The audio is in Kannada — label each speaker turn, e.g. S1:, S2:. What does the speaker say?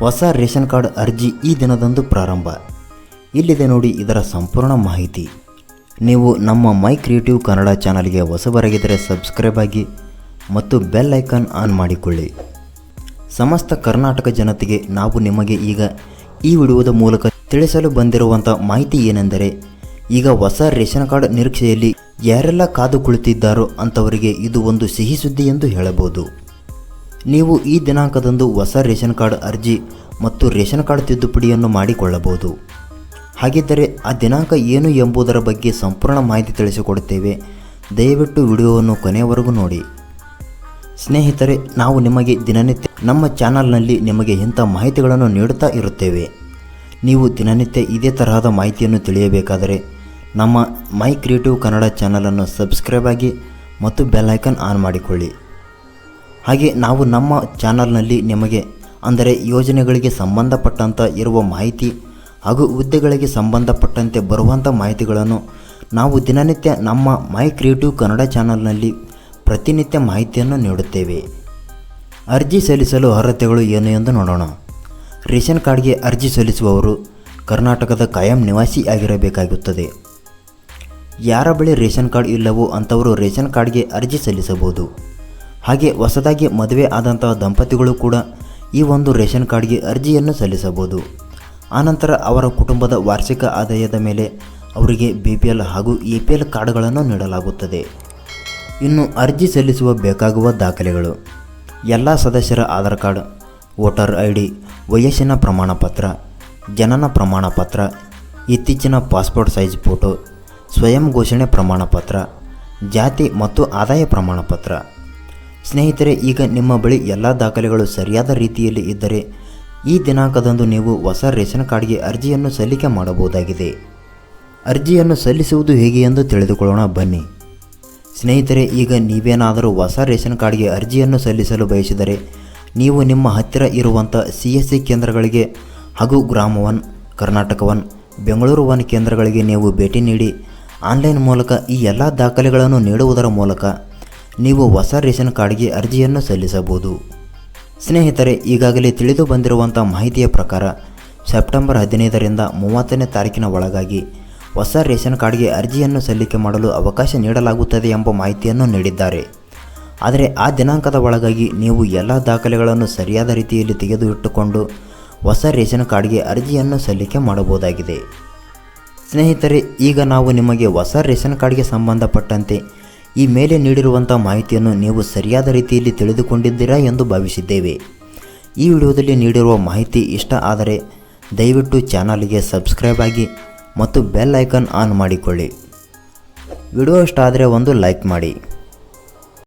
S1: ಹೊಸ ರೇಷನ್ ಕಾರ್ಡ್ ಅರ್ಜಿ ಈ ದಿನದಂದು ಪ್ರಾರಂಭ. ಇಲ್ಲಿದೆ ನೋಡಿ ಇದರ ಸಂಪೂರ್ಣ ಮಾಹಿತಿ. ನೀವು ನಮ್ಮ ಮೈ ಕ್ರಿಯೇಟಿವ್ ಕನ್ನಡ ಚಾನಲ್ಗೆ ಹೊಸಬರಾಗಿದ್ದರೆ ಸಬ್ಸ್ಕ್ರೈಬ್ ಆಗಿ ಮತ್ತು ಬೆಲ್ ಐಕಾನ್ ಆನ್ ಮಾಡಿಕೊಳ್ಳಿ. ಸಮಸ್ತ ಕರ್ನಾಟಕ ಜನತೆಗೆ ನಾವು ನಿಮಗೆ ಈಗ ಈ ವಿಡಿಯೋದ ಮೂಲಕ ತಿಳಿಸಲು ಬಂದಿರುವಂಥ ಮಾಹಿತಿ ಏನೆಂದರೆ, ಈಗ ಹೊಸ ರೇಷನ್ ಕಾರ್ಡ್ ನಿರೀಕ್ಷೆಯಲ್ಲಿ ಯಾರೆಲ್ಲ ಕಾದು ಕುಳಿತಿದ್ದಾರೋ ಅಂಥವರಿಗೆ ಇದು ಒಂದು ಸಿಹಿ ಸುದ್ದಿ ಎಂದು ಹೇಳಬಹುದು. ನೀವು ಈ ದಿನಾಂಕದಂದು ಹೊಸ ರೇಷನ್ ಕಾರ್ಡ್ ಅರ್ಜಿ ಮತ್ತು ರೇಷನ್ ಕಾರ್ಡ್ ತಿದ್ದುಪಡಿಯನ್ನು ಮಾಡಿಕೊಳ್ಳಬಹುದು. ಹಾಗಿದ್ದರೆ ಆ ದಿನಾಂಕ ಏನು ಎಂಬುದರ ಬಗ್ಗೆ ಸಂಪೂರ್ಣ ಮಾಹಿತಿ ತಿಳಿಸಿಕೊಡುತ್ತೇವೆ. ದಯವಿಟ್ಟು ವಿಡಿಯೋವನ್ನು ಕೊನೆಯವರೆಗೂ ನೋಡಿ. ಸ್ನೇಹಿತರೆ, ನಾವು ನಿಮಗೆ ದಿನನಿತ್ಯ ನಮ್ಮ ಚಾನಲ್ನಲ್ಲಿ ನಿಮಗೆ ಇಂಥ ಮಾಹಿತಿಗಳನ್ನು ನೀಡುತ್ತಾ ಇರುತ್ತೇವೆ. ನೀವು ದಿನನಿತ್ಯ ಇದೇ ತರಹದ ಮಾಹಿತಿಯನ್ನು ತಿಳಿಯಬೇಕಾದರೆ ನಮ್ಮ ಮೈ ಕ್ರಿಯೇಟಿವ್ ಕನ್ನಡ ಚಾನಲನ್ನು ಸಬ್ಸ್ಕ್ರೈಬ್ ಆಗಿ ಮತ್ತು ಬೆಲ್ ಐಕನ್ ಆನ್ ಮಾಡಿಕೊಳ್ಳಿ. ಹಾಗೆ ನಾವು ನಮ್ಮ ಚಾನಲ್ನಲ್ಲಿ ನಿಮಗೆ, ಅಂದರೆ ಯೋಜನೆಗಳಿಗೆ ಸಂಬಂಧಪಟ್ಟಂಥ ಇರುವ ಮಾಹಿತಿ ಹಾಗೂ ಹುದ್ದೆಗಳಿಗೆ ಸಂಬಂಧಪಟ್ಟಂತೆ ಬರುವಂಥ ಮಾಹಿತಿಗಳನ್ನು ನಾವು ದಿನನಿತ್ಯ ನಮ್ಮ ಮೈ ಕ್ರಿಯೇಟಿವ್ ಕನ್ನಡ ಚಾನಲ್ನಲ್ಲಿ ಪ್ರತಿನಿತ್ಯ ಮಾಹಿತಿಯನ್ನು ನೀಡುತ್ತೇವೆ. ಅರ್ಜಿ ಸಲ್ಲಿಸಲು ಅರ್ಹತೆಗಳು ಏನು ಎಂದು ನೋಡೋಣ. ರೇಷನ್ ಕಾರ್ಡ್ಗೆ ಅರ್ಜಿ ಸಲ್ಲಿಸುವವರು ಕರ್ನಾಟಕದ ಕಾಯಂ ನಿವಾಸಿ ಆಗಿರಬೇಕಾಗುತ್ತದೆ. ಯಾರ ಬಳಿ ರೇಷನ್ ಕಾರ್ಡ್ ಇಲ್ಲವೋ ಅಂಥವರು ರೇಷನ್ ಕಾರ್ಡ್ಗೆ ಅರ್ಜಿ ಸಲ್ಲಿಸಬಹುದು. ಹಾಗೆ ಹೊಸದಾಗಿ ಮದುವೆ ಆದಂತಹ ದಂಪತಿಗಳು ಕೂಡ ಈ ಒಂದು ರೇಷನ್ ಕಾರ್ಡ್ಗೆ ಅರ್ಜಿಯನ್ನು ಸಲ್ಲಿಸಬಹುದು. ಆನಂತರ ಅವರ ಕುಟುಂಬದ ವಾರ್ಷಿಕ ಆದಾಯದ ಮೇಲೆ ಅವರಿಗೆ ಬಿ ಪಿ ಎಲ್ ಹಾಗೂ ಎ ಪಿ ಎಲ್ ಕಾರ್ಡ್ಗಳನ್ನು ನೀಡಲಾಗುತ್ತದೆ. ಇನ್ನು ಅರ್ಜಿ ಸಲ್ಲಿಸುವ ಬೇಕಾಗುವ ದಾಖಲೆಗಳು. ಎಲ್ಲ ಸದಸ್ಯರ Aadhaar card, voter I D ವಯಸ್ಸಿನ ಪ್ರಮಾಣಪತ್ರ, ಜನನ ಪ್ರಮಾಣ ಪತ್ರ ಇತ್ತೀಚಿನ ಪಾಸ್ಪೋರ್ಟ್ ಸೈಜ್ ಫೋಟೋ, ಸ್ವಯಂ ಘೋಷಣೆ ಪ್ರಮಾಣಪತ್ರ, ಜಾತಿ ಮತ್ತು ಆದಾಯ ಪ್ರಮಾಣ ಪತ್ರ ಸ್ನೇಹಿತರೆ, ಈಗ ನಿಮ್ಮ ಬಳಿ ಎಲ್ಲ ದಾಖಲೆಗಳು ಸರಿಯಾದ ರೀತಿಯಲ್ಲಿ ಇದ್ದರೆ, ಈ ದಿನಾಂಕದಂದು ನೀವು ಹೊಸ ರೇಷನ್ ಕಾರ್ಡ್ಗೆ ಅರ್ಜಿಯನ್ನು ಸಲ್ಲಿಕೆ ಮಾಡಬಹುದಾಗಿದೆ. ಅರ್ಜಿಯನ್ನು ಸಲ್ಲಿಸುವುದು ಹೇಗೆ ಎಂದು ತಿಳಿದುಕೊಳ್ಳೋಣ, ಬನ್ನಿ. ಸ್ನೇಹಿತರೆ, ಈಗ ನೀವೇನಾದರೂ ಹೊಸ ರೇಷನ್ ಕಾರ್ಡ್ಗೆ ಅರ್ಜಿಯನ್ನು ಸಲ್ಲಿಸಲು ಬಯಸಿದರೆ, ನೀವು ನಿಮ್ಮ ಹತ್ತಿರ ಇರುವಂಥ ಸಿ ಎಸ್ ಸಿ ಕೇಂದ್ರಗಳಿಗೆ ಹಾಗೂ ಗ್ರಾಮ one Karnataka one Bengaluru one ಕೇಂದ್ರಗಳಿಗೆ ನೀವು ಭೇಟಿ ನೀಡಿ, ಆನ್ಲೈನ್ ಮೂಲಕ ಈ ಎಲ್ಲ ದಾಖಲೆಗಳನ್ನು ನೀಡುವುದರ ಮೂಲಕ ನೀವು ಹೊಸ ರೇಷನ್ ಕಾರ್ಡ್ಗೆ ಅರ್ಜಿಯನ್ನು ಸಲ್ಲಿಸಬಹುದು. ಸ್ನೇಹಿತರೆ, ಈಗಾಗಲೇ ತಿಳಿದು ಬಂದಿರುವಂಥ ಮಾಹಿತಿಯ ಪ್ರಕಾರ, ಸೆಪ್ಟೆಂಬರ್ ಹದಿನೈದರಿಂದ ಮೂವತ್ತನೇ ತಾರೀಕಿನ ಒಳಗಾಗಿ ಹೊಸ ರೇಷನ್ ಕಾರ್ಡ್ಗೆ ಅರ್ಜಿಯನ್ನು ಸಲ್ಲಿಕೆ ಮಾಡಲು ಅವಕಾಶ ನೀಡಲಾಗುತ್ತದೆ ಎಂಬ ಮಾಹಿತಿಯನ್ನು ನೀಡಿದ್ದಾರೆ. ಆದರೆ, ಆ ದಿನಾಂಕದ ಒಳಗಾಗಿ ನೀವು ಎಲ್ಲ ದಾಖಲೆಗಳನ್ನು ಸರಿಯಾದ ರೀತಿಯಲ್ಲಿ ತೆಗೆದು ಇಟ್ಟುಕೊಂಡು ಹೊಸ ರೇಷನ್ ಕಾರ್ಡ್ಗೆ ಅರ್ಜಿಯನ್ನು ಸಲ್ಲಿಕೆ ಮಾಡಬಹುದಾಗಿದೆ. ಸ್ನೇಹಿತರೆ, ಈಗ ನಾವು ನಿಮಗೆ ಹೊಸ ರೇಷನ್ ಕಾರ್ಡ್ಗೆ ಸಂಬಂಧಪಟ್ಟಂತೆ ಈ ಮೇಲೆ ನೀಡಿರುವಂಥ ಮಾಹಿತಿಯನ್ನು ನೀವು ಸರಿಯಾದ ರೀತಿಯಲ್ಲಿ ತಿಳಿದುಕೊಂಡಿದ್ದೀರಾ ಎಂದು ಭಾವಿಸಿದ್ದೇವೆ. ಈ ವಿಡಿಯೋದಲ್ಲಿ ನೀಡಿರುವ ಮಾಹಿತಿ ಇಷ್ಟ ಆದರೆ ದಯವಿಟ್ಟು ಚಾನಲ್ಗೆ ಸಬ್ಸ್ಕ್ರೈಬ್ ಆಗಿ ಮತ್ತು ಬೆಲ್ ಐಕಾನ್ ಆನ್ ಮಾಡಿಕೊಳ್ಳಿ. ವಿಡಿಯೋ ಇಷ್ಟ ಆದರೆ ಒಂದು ಲೈಕ್ ಮಾಡಿ.